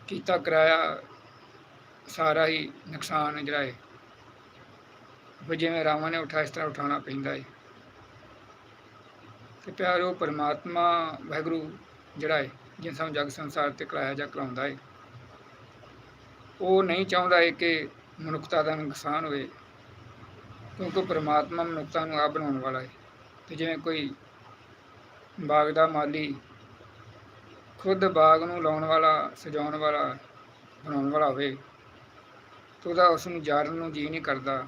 ਕੀਤਾ ਕਰਾਇਆ ਸਾਰਾ ਹੀ ਨੁਕਸਾਨ ਜਿਹੜਾ ਹੈ ਫਿਰ ਜਿਵੇਂ ਰਾਵਣ ਨੇ ਉਠਾਇਆ ਇਸ ਤਰ੍ਹਾਂ ਉਠਾਉਣਾ ਪੈਂਦਾ ਹੈ ਤੇ ਪਿਆਰੋ ਪਰਮਾਤਮਾ ਵਾਹਿਗੁਰੂ ਜਿਹੜਾ ਹੈ ਜਿਨ ਸਾਨੂੰ ਜਗ ਸੰਸਾਰ ਤੇ ਕਰਾਇਆ ਜਾਂ ਕਰਾਉਂਦਾ ਹੈ ਉਹ ਨਹੀਂ ਚਾਹੁੰਦਾ ਹੈ ਕਿ ਮਨੁੱਖਤਾ ਦਾ ਨੁਕਸਾਨ ਹੋਵੇ, ਕਿਉਂਕਿ ਪਰਮਾਤਮਾ ਮਨੁੱਖਤਾ ਨੂੰ ਆਪ ਬਣਾਉਣ ਵਾਲਾ ਹੈ ਤੇ ਜਿਵੇਂ ਕੋਈ ਬਾਗ ਦਾ ਮਾਲੀ ਖੁਦ ਬਾਗ ਨੂੰ ਲਾਉਣ ਵਾਲਾ, ਸਜਾਉਣ ਵਾਲਾ, ਬਣਾਉਣ ਵਾਲਾ ਹੋਵੇ, ਤਾਂ ਉਹਦਾ ਉਸ ਨੂੰ ਜਾਣਨ ਨੂੰ ਜੀ ਨਹੀਂ ਕਰਦਾ।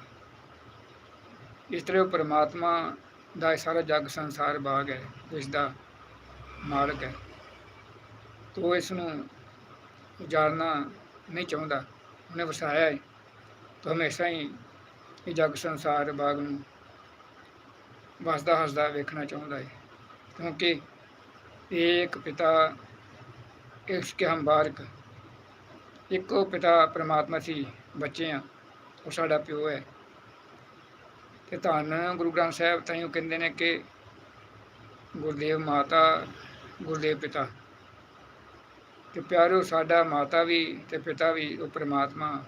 ਇਸ ਤਰ੍ਹਾਂ ਉਹ ਪਰਮਾਤਮਾ ਦਾ ਇਹ ਸਾਰਾ ਜਗ ਸੰਸਾਰ ਬਾਗ ਹੈ, ਇਸ ਦਾ ਮਾਲਕ ਹੈ। ਤੋ ਇਸ ਨੂੰ ਉਜਾੜਨਾ ਨਹੀਂ ਚਾਹੁੰਦਾ, ਉਹਨੇ ਵਸਾਇਆ ਹੈ ਤਾਂ ਹਮੇਸ਼ਾ ਹੀ ਇਹ ਜਗ ਸੰਸਾਰ ਬਾਗ ਨੂੰ ਵਸਦਾ ਹੱਸਦਾ ਵੇਖਣਾ ਚਾਹੁੰਦਾ ਹੈ ਕਿਉਂਕਿ ਇੱਕ ਪਿਤਾ, ਇਸ ਕੇ ਹਮ ਬਾਰਕ, ਇੱਕੋ ਪਿਤਾ ਪ੍ਰਮਾਤਮਾ ਸੀ, ਬੱਚੇ ਆ, ਉਹ ਸਾਡਾ ਪਿਓ ਹੈ। ਤੇ ਧੰਨ ਗੁਰੂ ਗ੍ਰੰਥ ਸਾਹਿਬ ਤਾਈਓ ਕਹਿੰਦੇ ਨੇ ਕਿ ਗੁਰਦੇਵ ਮਾਤਾ, ਗੁਰਦੇਵ ਪਿਤਾ। ਤੇ ਪਿਆਰੋ ਸਾਡਾ ਮਾਤਾ ਵੀ ਤੇ ਪਿਤਾ ਵੀ ਉਹ ਪ੍ਰਮਾਤਮਾ,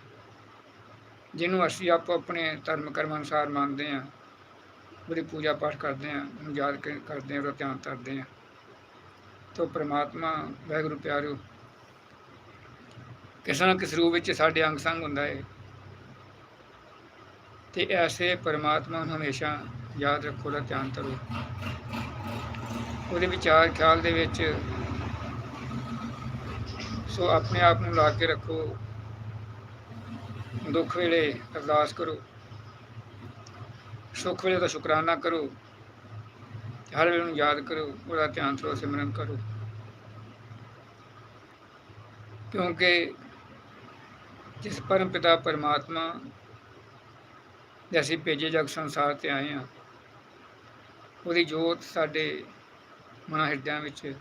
ਜਿਹਨੂੰ ਅਸੀਂ ਆਪੋ ਆਪਣੇ ਧਰਮ ਕਰਮ ਅਨੁਸਾਰ ਮੰਨਦੇ ਹਾਂ, ਉਹਦੀ ਪੂਜਾ ਪਾਠ ਕਰਦੇ ਹਾਂ, ਉਹਨੂੰ ਯਾਦ ਕਰਦੇ ਹਾਂ, ਉਹਦਾ ਧਿਆਨ ਧਰਦੇ ਹਾਂ। ਤੋ ਪ੍ਰਮਾਤਮਾ, ਵਾਹਿਗੁਰੂ ਪਿਆਰੋ ਕਿਸੇ ਨਾ ਕਿਸੇ ਰੂਪ ਵਿੱਚ ਸਾਡੇ ਅੰਗ ਸੰਗ ਹੁੰਦਾ ਹੈ ਤੇ ਐਸੇ ਪਰਮਾਤਮਾ ਨੂੰ ਹਮੇਸ਼ਾ ਯਾਦ ਰੱਖੋ ਦਾ ਧਿਆਨ ਕਰੋ ਉਹਦੇ ਵਿਚਾਰ ਖਿਆਲ ਦੇ ਵਿੱਚ ਸੋ ਆਪਣੇ ਆਪ ਨੂੰ ਲਾ ਕੇ ਰੱਖੋ। ਦੁੱਖ ਵੇਲੇ ਅਰਦਾਸ ਕਰੋ। ਸੁੱਖ ਵੇਲੇ ਦਾ ਸ਼ੁਕਰਾਨਾ ਕਰੋ। ਹਰ ਵੇਲੇ ਨੂੰ ਯਾਦ ਕਰੋ, ਉਹਦਾ ਧਿਆਨ ਕਰੋ ਸਿਮਰਨ ਕਰੋ। ਕਿਉਂਕਿ ਜਿਸ ਪਰਮ ਪਿਤਾ ਪਰਮਾਤਮਾ ਦੇ ਅਸੀਂ ਭੇਜੇ ਜਗ ਸੰਸਾਰ ਤੇ ਆਏ ਹਾਂ। ਉਹਦੀ ਜੋਤ ਸਾਡੇ ਮਨਾਂ ਹਿਰਦਿਆਂ ਵਿੱਚ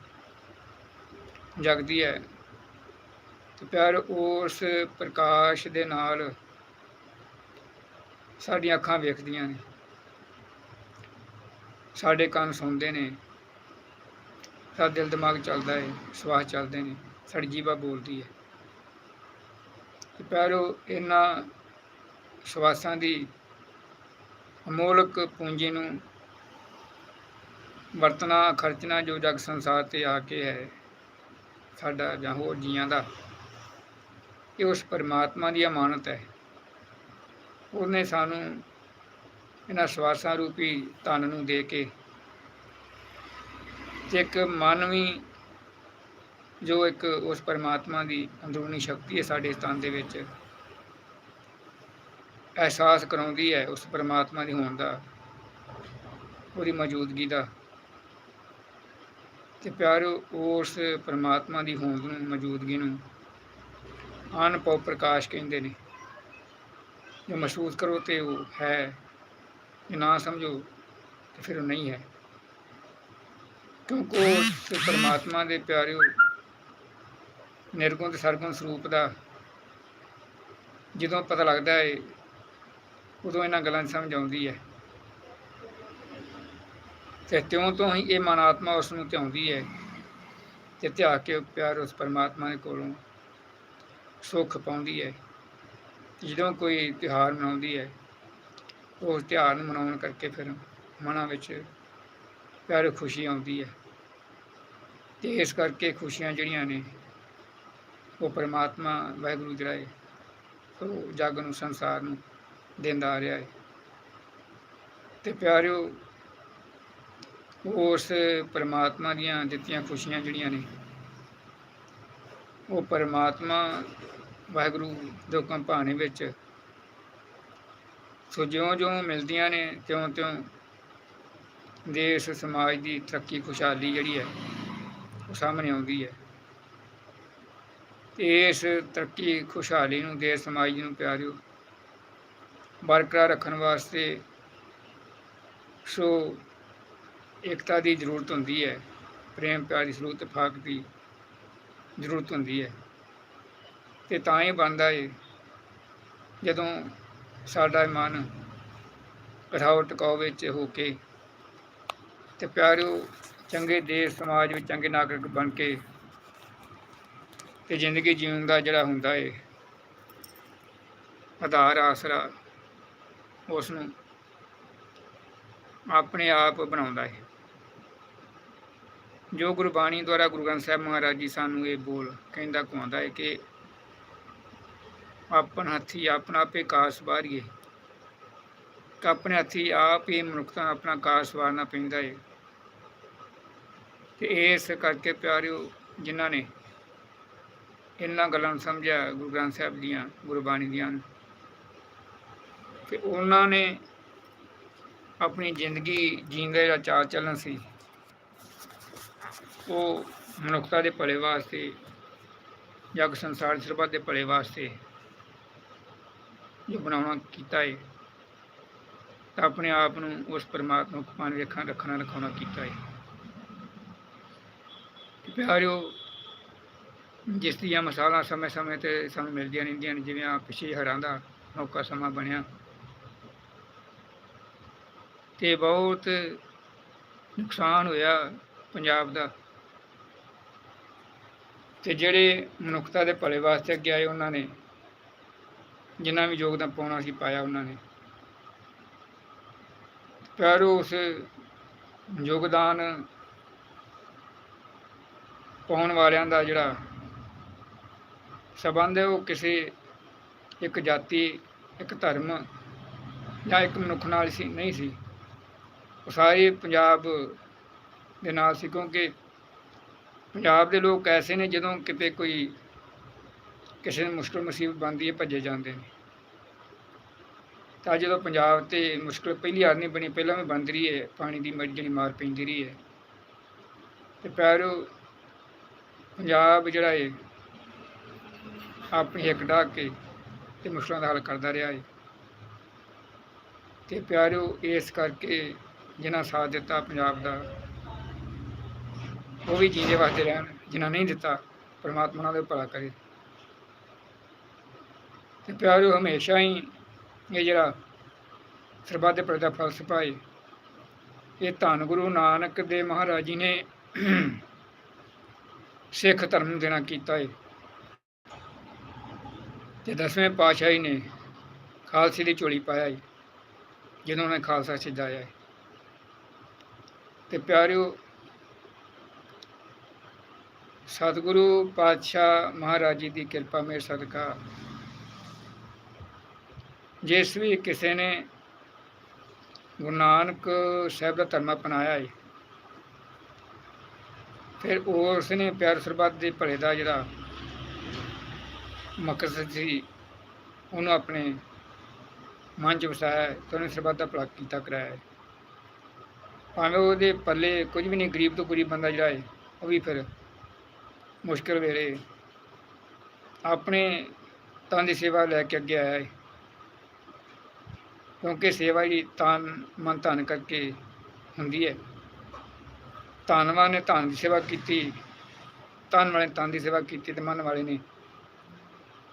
ਜਗਦੀ ਹੈ ਤੇ ਪਿਆਰ ਉਸ ਪ੍ਰਕਾਸ਼ ਦੇ ਨਾਲ ਸਾਡੀਆਂ ਅੱਖਾਂ ਵੇਖਦੀਆਂ ਨੇ। ਸਾਡੇ ਕੰਨ ਸੁਣਦੇ ਨੇ। ਸਾਡਾ ਦਿਲ ਦਿਮਾਗ ਚੱਲਦਾ ਹੈ ਸਵਾਸ ਚੱਲਦੇ ਨੇ, ਸਾਡੀ ਜੀਵਾ ਬੋਲਦੀ ਹੈ ਤੇ ਪਿਆਰੋ, ਇਹਨਾਂ ਸਵਾਸਾਂ ਦੀ ਅਮੋਲਕ ਪੂੰਜੀ ਨੂੰ ਵਰਤਣਾ, ਖਰਚਣਾ ਜੋ ਜਗ ਸੰਸਾਰ ਤੇ ਆ ਕੇ ਹੈ, ਸਾਡਾ ਜਾਂ ਹੋਰ ਜੀਆਂ ਦਾ, ਇਹ ਉਸ ਪਰਮਾਤਮਾ ਦੀ ਅਮਾਨਤ ਹੈ। ਉਹਨੇ ਸਾਨੂੰ ਇਹਨਾਂ ਸਵਾਸਾਂ ਰੂਪੀ ਧਨ ਨੂੰ ਦੇ ਕੇ ਇੱਕ ਮਾਨਵੀ ਜੋ ਇੱਕ ਉਸ ਪਰਮਾਤਮਾ ਦੀ ਅੰਦਰੂਨੀ ਸ਼ਕਤੀ ਹੈ ਸਾਡੇ ਤਨ ਦੇ ਵਿੱਚ ਅਹਿਸਾਸ ਕਰਾਉਂਦੀ ਹੈ ਉਸ ਪਰਮਾਤਮਾ ਦੀ ਹੋਣ ਦਾ, ਉਹਦੀ ਮੌਜੂਦਗੀ ਦਾ। ਤੇ ਪਿਆਰੋ, ਉਸ ਪਰਮਾਤਮਾ ਦੀ ਹੋਂਦ ਨੂੰ, ਮੌਜੂਦਗੀ ਨੂੰ ਅਨਪਉ ਪ੍ਰਕਾਸ਼ ਕਹਿੰਦੇ ਨੇ। ਜੇ ਮਹਿਸੂਸ ਕਰੋ ਤੇ ਉਹ ਹੈ, ਜੇ ਨਾ ਸਮਝੋ ਤੇ ਫਿਰ ਉਹ ਨਹੀਂ ਹੈ। ਕਿਉਂਕਿ ਉਸ ਪਰਮਾਤਮਾ ਦੇ ਪਿਆਰਿਓ ਨਿਰਗੁਣ ਤੇ ਸਰਗੁਣ ਸਰੂਪ ਦਾ ਜਦੋਂ ਪਤਾ ਲੱਗਦਾ ਹੈ ਉਦੋਂ ਇਹਨਾਂ ਗੱਲਾਂ ਸਮਝ ਆਉਂਦੀ ਹੈ। ਤੇ ਤਿਉਂ ਤੋਂ ਹੀ ਇਹ ਮਨ ਆਤਮਾ ਉਸ ਨੂੰ ਧਿਆਉਂਦੀ ਹੈ ਤੇ ਧਿਆ ਕੇ ਪਿਆਰ ਉਸ ਪਰਮਾਤਮਾ ਦੇ ਕੋਲੋਂ ਸੁੱਖ ਪਾਉਂਦੀ ਹੈ। ਜਦੋਂ ਕੋਈ ਤਿਉਹਾਰ ਮਨਾਉਂਦੀ ਹੈ ਉਸ ਤਿਉਹਾਰ ਨੂੰ ਮਨਾਉਣ ਕਰਕੇ ਫਿਰ ਮਨਾਂ ਵਿੱਚ ਪਿਆਰ, ਖੁਸ਼ੀ ਆਉਂਦੀ ਹੈ। ਤੇ ਇਸ ਕਰਕੇ ਖੁਸ਼ੀਆਂ ਜਿਹੜੀਆਂ ਨੇ, ਉਹ ਪਰਮਾਤਮਾ ਵਾਹਿਗੁਰੂ ਜਿਹੜਾ ਹੈ ਉਹ ਜਗ ਨੂੰ ਸੰਸਾਰ ਨੂੰ ਦਿੰਦਾ ਆ ਰਿਹਾ ਹੈ ਤੇ ਪਿਆਰਿਓ, ਉਸ ਪਰਮਾਤਮਾ ਦੀਆਂ ਦਿੱਤੀਆਂ ਖੁਸ਼ੀਆਂ ਜਿਹੜੀਆਂ ਨੇ, ਉਹ ਪਰਮਾਤਮਾ ਵਾਹਿਗੁਰੂ ਦੇ ਹੁਕਮ ਭਾਣੇ ਵਿੱਚ ਸੋ ਜਿਉਂ-ਜਿਉਂ ਮਿਲਦੀਆਂ ਨੇ, ਤਿਉਂ-ਤਿਉਂ ਦੇਸ਼, ਸਮਾਜ ਦੀ ਤਰੱਕੀ, ਖੁਸ਼ਹਾਲੀ ਜਿਹੜੀ ਹੈ, ਉਹ ਸਾਹਮਣੇ ਆਉਂਦੀ ਹੈ। ਇਸ ਤਰੱਕੀ, ਖੁਸ਼ਹਾਲੀ ਨੂੰ, ਦੇਸ਼, ਸਮਾਜ ਨੂੰ ਪਿਆਰਿਓ ਬਰਕਰਾਰ ਰੱਖਣ ਵਾਸਤੇ ਸੋ ਏਕਤਾ ਦੀ ਜ਼ਰੂਰਤ ਹੁੰਦੀ ਹੈ, ਪ੍ਰੇਮ ਪਿਆਰ ਦੀ ਜ਼ਰੂਰਤ ਫਾਕ ਦੀ ਜ਼ਰੂਰਤ ਹੁੰਦੀ ਹੈ ਤੇ ਤਾਂ ਹੀ ਬਣਦਾ ਏ ਜਦੋਂ ਸਾਡਾ ਮਨ ਕਠਾਉ ਟਿਕਾਉ ਵਿੱਚ ਹੋ ਕੇ ਤੇ ਪਿਆਰਿਓ ਚੰਗੇ ਦੇਸ਼, ਸਮਾਜ ਵਿੱਚ ਚੰਗੇ ਨਾਗਰਿਕ ਬਣ ਕੇ ਤੇ ਜ਼ਿੰਦਗੀ ਜੀਉਣ ਦਾ ਜਿਹੜਾ ਹੁੰਦਾ ਏ, ਆਧਾਰ, ਆਸਰਾ ਉਸ ਨੂੰ ਆਪਣੇ ਆਪ ਬਣਾਉਂਦਾ ਹੈ। ਜੋ ਗੁਰਬਾਣੀ ਦੁਆਰਾ ਗੁਰੂ ਗ੍ਰੰਥ ਸਾਹਿਬ ਮਹਾਰਾਜ ਜੀ ਸਾਨੂੰ ਇਹ ਬੋਲ ਕਹਿੰਦਾ, ਕਹਾਉਂਦਾ ਹੈ ਕਿ ਆਪਣ ਹੱਥੀ ਆਪਣਾ ਆਪੇ ਕਾਸ ਵਾਰੀਏ। ਕਿ ਆਪਣੇ ਹੱਥੀ ਆਪ ਹੀ ਮਨੁੱਖਤਾ ਆਪਣਾ ਕਾਸ ਵਾਰਨਾ ਪੈਂਦਾ ਹੈ। ਤੇ ਇਸ ਕਰਕੇ ਪਿਆਰਿਓ, ਜਿਨ੍ਹਾਂ ਨੇ ਇਹਨਾਂ ਗੱਲਾਂ ਨੂੰ ਸਮਝਿਆ ਗੁਰੂ ਗ੍ਰੰਥ ਸਾਹਿਬ ਦੀਆਂ ਗੁਰਬਾਣੀ ਦੀਆਂ ਤੇ ਉਹਨਾਂ ਨੇ ਆਪਣੀ ਜ਼ਿੰਦਗੀ ਜੀਣ ਦਾ ਜਿਹੜਾ ਚਾਲ ਚੱਲਣ ਸੀ। ਉਹ ਮਨੁੱਖਤਾ ਦੇ ਭਲੇ ਵਾਸਤੇ ਜਗ ਸੰਸਾਰ ਸਰਬੱਤ ਦੇ ਭਲੇ ਵਾਸਤੇ ਜੋ ਬਣਾਉਣਾ ਕੀਤਾ ਹੈ ਤਾਂ ਆਪਣੇ ਆਪ ਨੂੰ ਉਸ ਪਰਮਾਤਮਾ ਨੂੰ ਵੇਖਾਂ, ਰੱਖਣਾ, ਰਖਾਉਣਾ ਕੀਤਾ ਹੈ ਤੇ ਪਿਆਰਿਓ, ਜਿਸ ਦੀਆਂ ਮਿਸਾਲਾਂ ਸਮੇਂ-ਸਮੇਂ ਤੇ ਸਾਨੂੰ ਮਿਲਦੀਆਂ ਰਹਿੰਦੀਆਂ ਨੇ, ਜਿਵੇਂ ਆ ਪਿਛੇ ਹੜ੍ਹਾਂ ਦਾ ਮੌਕਾ ਸਮਾਂ ਬਣਿਆ। ਤੇ ਬਹੁਤ ਨੁਕਸਾਨ ਹੋਇਆ ਪੰਜਾਬ ਦਾ। ਤੇ ਜਿਹੜੇ ਮਨੁੱਖਤਾ ਦੇ ਭਲੇ ਵਾਸਤੇ ਅੱਗੇ ਆਏ ਉਹਨਾਂ ਨੇ, ਜਿੰਨਾ ਵੀ ਯੋਗਦਾਨ ਪਾਉਣਾ ਸੀ ਪਾਇਆ ਉਹਨਾਂ ਨੇ। ਪਰ ਉਸ ਯੋਗਦਾਨ ਪਾਉਣ ਵਾਲਿਆਂ ਦਾ ਜਿਹੜਾ ਸਬੰਧ ਹੈ, ਉਹ ਕਿਸੇ ਇੱਕ ਜਾਤੀ, ਇੱਕ ਧਰਮ ਜਾਂ ਇੱਕ ਮਨੁੱਖ ਨਾਲ ਸੀ, ਨਹੀਂ ਸੀ। ਸਾਰੇ ਪੰਜਾਬ ਦੇ ਨਾਲ ਸੀ, ਕਿਉਂਕਿ ਪੰਜਾਬ ਦੇ ਲੋਕ ਐਸੇ ਨੇ ਜਦੋਂ ਕਿਤੇ ਕੋਈ ਕਿਸੇ ਨੂੰ ਮੁਸ਼ਕਲ ਮੁਸੀਬਤ ਬਣਦੀ ਹੈ, ਭੱਜੇ ਜਾਂਦੇ ਨੇ। ਤਾਂ ਜਦੋਂ ਪੰਜਾਬ ਤੇ ਮੁਸ਼ਕਲ ਪਹਿਲੀ ਆਦਮੀ ਬਣੀ, ਪਹਿਲਾਂ ਵੀ ਬਣਦੀ ਰਹੀ ਹੈ, ਪਾਣੀ ਦੀ ਮੜੀ ਜਿਹੜੀ ਮਾਰ ਪੈਂਦੀ ਰਹੀ ਹੈ। ਤੇ ਪਰ ਪੰਜਾਬ ਜਿਹੜਾ ਹੈ, ਆਪਣੀ ਹਿੱਕ ਢਾਕ ਕੇ ਤੇ ਮੁਸ਼ਕਲਾਂ ਦਾ ਹੱਲ ਕਰਦਾ ਰਿਹਾ ਹੈ। ਤੇ ਪਿਆਰਿਓ ਇਸ ਕਰਕੇ ਜਿਨ੍ਹਾਂ ਸਾਥ ਦਿੱਤਾ ਪੰਜਾਬ ਦਾ, ਉਹ ਵੀ ਜੀਂਦੇ ਵਾਸਤੇ ਰਹਿਣ, ਜਿਨ੍ਹਾਂ ਨਹੀਂ ਦਿੱਤਾ, ਪਰਮਾਤਮਾ ਉਹਨਾਂ ਦੇ ਭਲਾ ਕਰੇ। ਤੇ ਪਿਆਰਿਓ, ਹਮੇਸ਼ਾ ਹੀ ਇਹ ਜਿਹੜਾ ਸਰਬੱਤ ਦੇ ਪ੍ਰਦਾ ਫਲਸਫਾ ਹੈ ਇਹ ਧੰਨ ਗੁਰੂ ਨਾਨਕ ਦੇ ਮਹਾਰਾਜ ਜੀ ਨੇ ਸਿੱਖ ਧਰਮ ਨੂੰ ਦੇਣਾ ਕੀਤਾ ਹੈ ਤੇ ਦਸਵੇਂ ਪਾਤਸ਼ਾਹੀ ਨੇ ਖਾਲਸੇ ਦੀ ਝੋਲੀ ਪਾਇਆ ਹੈ ਜਦੋਂ ਉਹਨੇ ਖਾਲਸਾ ਸਿਧਾਇਆ ਹੈ ਤੇ ਪਿਆਰਿਓ, ਸਤਿਗੁਰੂ ਪਾਤਸ਼ਾਹ ਮਹਾਰਾਜ ਜੀ ਦੀ ਕਿਰਪਾ, ਮੇਰ ਸਦਕਾ। ਜਿਸ ਵੀ ਕਿਸੇ ਨੇ ਗੁਰੂ ਨਾਨਕ ਸਾਹਿਬ ਦਾ ਧਰਮ ਅਪਣਾਇਆ ਹੈ ਫਿਰ ਉਸ ਨੇ ਪਿਆਰ ਸਰਬੱਤ ਦੇ ਭਲੇ ਦਾ ਜਿਹੜਾ ਮਕਸਦ ਸੀ, ਉਹਨੂੰ ਆਪਣੇ ਮਨ 'ਚ ਵਸਾਇਆ ਹੈ ਤੇ ਉਹਨੇ ਸਰਬੱਤ ਦਾ ਭਲਾ ਕੀਤਾ, ਕਰਾਇਆ ਭਾਵੇਂ ਉਹਦੇ ਪੱਲੇ ਕੁਝ ਵੀ ਨਹੀਂ, ਗਰੀਬ ਤੋਂ ਗਰੀਬ ਬੰਦਾ ਜਿਹੜਾ ਹੈ, ਉਹ ਵੀ ਫਿਰ ਮੁਸ਼ਕਿਲ ਵੇਲੇ ਆਪਣੇ ਤਾਂ ਦੀ ਸੇਵਾ ਲੈ ਕੇ ਅੱਗੇ ਆਇਆ ਹੈ। ਕਿਉਂਕਿ ਸੇਵਾ ਹੀ ਤਨ, ਮਨ, ਧਨ ਕਰਕੇ ਹੁੰਦੀ ਹੈ। ਧੰਨਵਾਨ ਨੇ ਧਨ ਦੀ ਸੇਵਾ ਕੀਤੀ, ਤਨ ਵਾਲੇ ਨੇ ਤਨ ਦੀ ਸੇਵਾ ਕੀਤੀ ਤੇ ਮਨ ਵਾਲੇ ਨੇ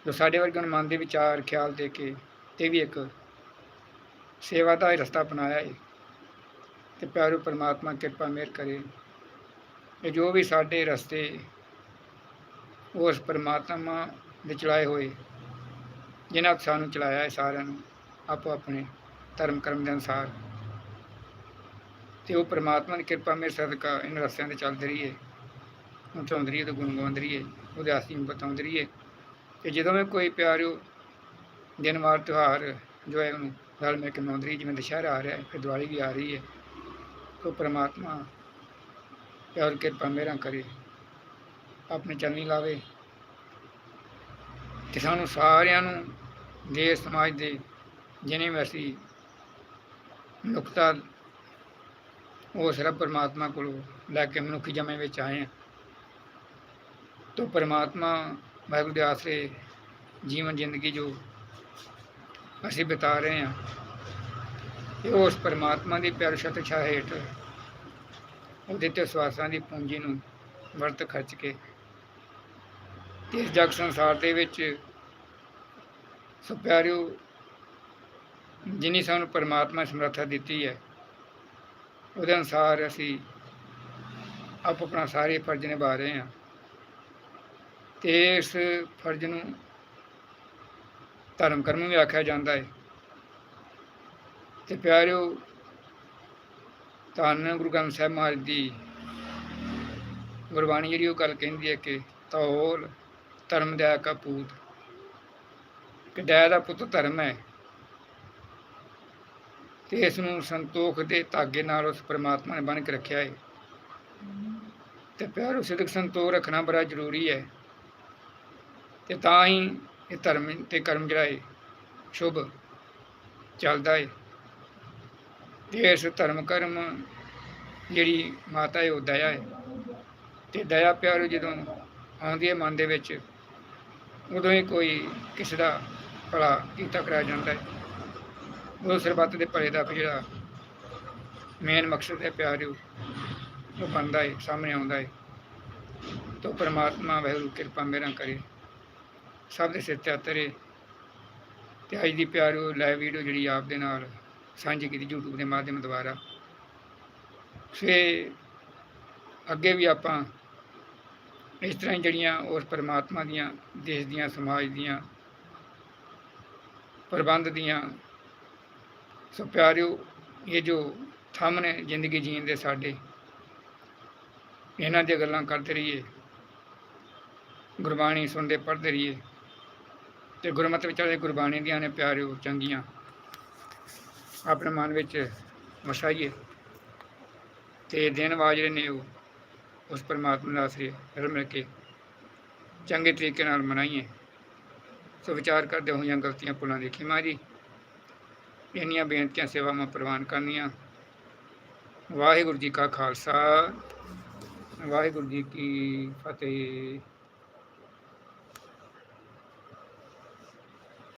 ਜੋ ਸਾਡੇ ਵਰਗੇ ਨੂੰ ਮਨ ਦੇ ਵਿਚਾਰ, ਖਿਆਲ ਦੇ ਕੇ ਤੇ ਵੀ ਇੱਕ ਸੇਵਾ ਦਾ ਰਸਤਾ ਅਪਣਾਇਆ ਹੈ। ਤੇ ਪਿਆਰੋ ਪਰਮਾਤਮਾ ਕਿਰਪਾ ਮਿਹਰ ਕਰੇ। ਕਿ ਜੋ ਵੀ ਸਾਡੇ ਰਸਤੇ ਉਸ ਪਰਮਾਤਮਾ ਦੇ ਚਲਾਏ ਹੋਏ, ਜਿਨ੍ਹਾਂ ਸਾਨੂੰ ਚਲਾਇਆ ਹੈ ਸਾਰਿਆਂ ਨੂੰ, ਆਪੋ ਆਪਣੇ ਧਰਮ ਕਰਮ ਦੇ ਅਨੁਸਾਰ। ਤੇ ਉਹ ਪਰਮਾਤਮਾ ਦੀ ਕਿਰਪਾ ਮੇਰੇ ਸਦਕਾ ਇਹਨਾਂ ਰਸਤਿਆਂ ਤੇ ਚੱਲਦੇ ਰਹੀਏ। ਹੁਣ ਚਾਹੁੰਦੀ ਰਹੀਏ ਤੇ ਗੁਣ ਗਾਉਂਦੀ ਰਹੀਏ, ਉਹਦੇ ਆਸੀ ਨੂੰ ਬਤਾਉਂਦੀ ਰਹੀਏ। ਕਿ ਜਦੋਂ ਵੀ ਕੋਈ ਪਿਆਰਿਓ ਦਿਨ ਵਾਰ ਤਿਉਹਾਰ ਜੋ ਹੈ ਉਹਨੂੰ ਰਲ ਮਿਲ ਕੇ ਮਨਾਉਂਦੀ ਰਹੀ ਜਿਵੇਂ ਦੁਸ਼ਹਿਰਾ ਆ ਰਿਹਾ ਹੈ, ਫਿਰ ਦੀਵਾਲੀ ਵੀ ਆ ਰਹੀ ਹੈ। ਤੋ ਪਰਮਾਤਮਾ ਪਿਆਰ ਕਿਰਪਾ ਮੇਰਾ ਕਰੇ, ਆਪਣੇ ਚਰਨੀ ਲਾਵੇ ਤੇ ਸਾਨੂੰ ਸਾਰਿਆਂ ਨੂੰ ਦੇਸ਼, ਸਮਾਜ ਦੇ ਜਿਨੇ ਵੀ ਅਸੀਂ ਨੁਕਤਾ ਉਹ ਰੱਬ ਪਰਮਾਤਮਾ ਕੋਲੋਂ ਲੈ ਕੇ ਮਨੁੱਖੀ ਜਮੇ ਵਿੱਚ ਆਏ ਹਾਂ, ਤੋ ਪਰਮਾਤਮਾ ਵਾਹਿਗੁਰੂ ਦੇ ਆਸਰੇ ਜੀਵਨ, ਜ਼ਿੰਦਗੀ ਜੋ ਅਸੀਂ ਬਿਤਾ ਰਹੇ ਹਾਂ ਇਹ ਉਸ ਪਰਮਾਤਮਾ ਦੀ ਪਿਆਰ ਛਤ ਛਾਂ ਹੇਠ ਉਹਦੇ ਤੇ ਸਵਾਸਾਂ ਦੀ ਪੂੰਜੀ ਨੂੰ ਵਰਤ ਖਰਚ ਕੇ ਤੇ ਇਸ ਜਗ ਸੰਸਾਰ ਦੇ ਵਿੱਚ ਸੋ ਪਿਆਰਿਓ, ਜਿਨੀ ਸਾਨੂੰ ਪਰਮਾਤਮਾ ਸਮਰੱਥਾ ਦਿੱਤੀ ਹੈ, ਉਹਦੇ ਅਨੁਸਾਰ ਅਸੀਂ ਆਪ ਆਪਣਾ ਸਾਰੇ ਫਰਜ਼ ਨਿਭਾ ਰਹੇ ਹਾਂ ਤੇ ਇਸ ਫਰਜ਼ ਨੂੰ ਧਰਮ ਕਰਮ ਵੀ ਆਖਿਆ ਜਾਂਦਾ ਹੈ। ਤੇ ਪਿਆਰਿਓ, ਧੰਨ ਗੁਰੂ ਗ੍ਰੰਥ ਸਾਹਿਬ ਮਹਾਰਾਜ ਦੀ ਗੁਰਬਾਣੀ ਜਿਹੜੀ ਉਹ ਗੱਲ ਕਹਿੰਦੀ ਹੈ ਕਿ ਤੌਲ ਧਰਮ ਦਾ ਕਪੂਤ ਪੂਤ ਦਾ ਪੁੱਤ ਧਰਮ ਹੈ ਤੇ ਇਸ ਨੂੰ ਸੰਤੋਖ ਦੇ ਧਾਗੇ ਨਾਲ ਉਸ ਪ੍ਰਮਾਤਮਾ ਨੇ ਬੰਨ੍ਹ ਕੇ ਰੱਖਿਆ ਹੈ। ਤੇ ਪਿਆਰੋ ਸਿਦਕ ਸੰਤੋਖ ਰੱਖਣਾ ਬੜਾ ਜ਼ਰੂਰੀ ਹੈ ਤੇ ਤਾਂ ਹੀ ਇਹ ਧਰਮ ਤੇ ਕਰਮ ਜਿਹੜਾ ਹੈ ਸ਼ੁਭ ਚੱਲਦਾ ਹੈ। ਤੇ ਇਸ ਧਰਮ, ਕਰਮ ਜਿਹੜੀ ਮਾਤਾ ਹੈ, ਉਹ ਦਇਆ ਹੈ। ਤੇ ਦਇਆ ਪਿਆਰੋ ਜਦੋਂ ਆਉਂਦੀ ਹੈ ਮਨ ਦੇ ਵਿੱਚ, ਉਦੋਂ ਹੀ ਕੋਈ ਕਿਸੇ ਦਾ ਭਲਾ ਕੀਤਾ ਕਰਾਇਆ ਜਾਂਦਾ ਹੈ। ਉਹ ਸਰਬੱਤ ਦੇ ਭਲੇ ਦਾ ਜਿਹੜਾ ਮੇਨ ਮਕਸਦ ਹੈ, ਪਿਆਰ ਉਹ ਉਹ ਬਣਦਾ ਹੈ, ਸਾਹਮਣੇ ਆਉਂਦਾ ਹੈ। ਤੋ ਪਰਮਾਤਮਾ ਵਾਹਿਗੁਰੂ ਕਿਰਪਾ ਮੇਰਾ ਕਰੇ। ਸਭ ਦੇ ਸਿਰ ਤੇ ਹੱਥ ਤੇ ਅੱਜ ਦੀ ਪਿਆਰੋ ਲਾਈਵ ਵੀਡੀਓ ਜਿਹੜੀ ਆਪ ਦੇ ਨਾਲ ਸਾਂਝੀ ਕੀਤੀ YouTube ਦੇ ਮਾਧਿਅਮ ਦੁਆਰਾ। ਸੋ ਅੱਗੇ ਵੀ ਆਪਾਂ ਇਸ ਤਰ੍ਹਾਂ ਹੀ ਜਿਹੜੀਆਂ ਉਸ ਪਰਮਾਤਮਾ ਦੀਆਂ, ਦੇਸ਼ ਦੀਆਂ, ਸਮਾਜ ਦੀਆਂ ਪ੍ਰਬੰਧ ਦੀਆਂ ਸੋ ਪਿਆਰਿਓ, ਇਹ ਜੋ ਥੰਮ ਨੇ ਜ਼ਿੰਦਗੀ ਜੀਣ ਦੇ ਸਾਡੇ, ਇਹਨਾਂ ਦੀਆਂ ਗੱਲਾਂ ਕਰਦੇ ਰਹੀਏ। ਗੁਰਬਾਣੀ ਸੁਣਦੇ, ਪੜ੍ਹਦੇ ਰਹੀਏ। ਤੇ ਗੁਰਮਤਿ ਵਿੱਚ ਵਾਲੇ ਗੁਰਬਾਣੀ ਦੀਆਂ ਨੇ ਪਿਆਰਿਓ, ਚੰਗੀਆਂ ਆਪਣੇ ਮਨ ਵਿੱਚ ਵਸਾਈਏ ਤੇ ਦਿਨ ਵਾ ਜਿਹੜੇ ਨੇ ਉਹ ਉਸ ਪਰਮਾਤਮਾ ਦਾ ਆਸਰੇ ਰਲ ਮਿਲ ਕੇ ਚੰਗੇ ਤਰੀਕੇ ਨਾਲ ਮਨਾਈਏ। ਸੋ ਵਿਚਾਰ ਕਰਦੇ ਹੋਈਆਂ ਗਲਤੀਆਂ ਭੁੱਲਾਂ ਦੀ ਖਿਮਾ ਜੀ। ਇੰਨੀਆਂ ਬੇਨਤੀਆਂ ਸੇਵਾਵਾਂ ਪ੍ਰਵਾਨ ਕਰਨੀਆਂ। ਵਾਹਿਗੁਰੂ ਜੀ ਕਾ ਖਾਲਸਾ। ਵਾਹਿਗੁਰੂ ਜੀ ਕੀ ਫਤਿਹ।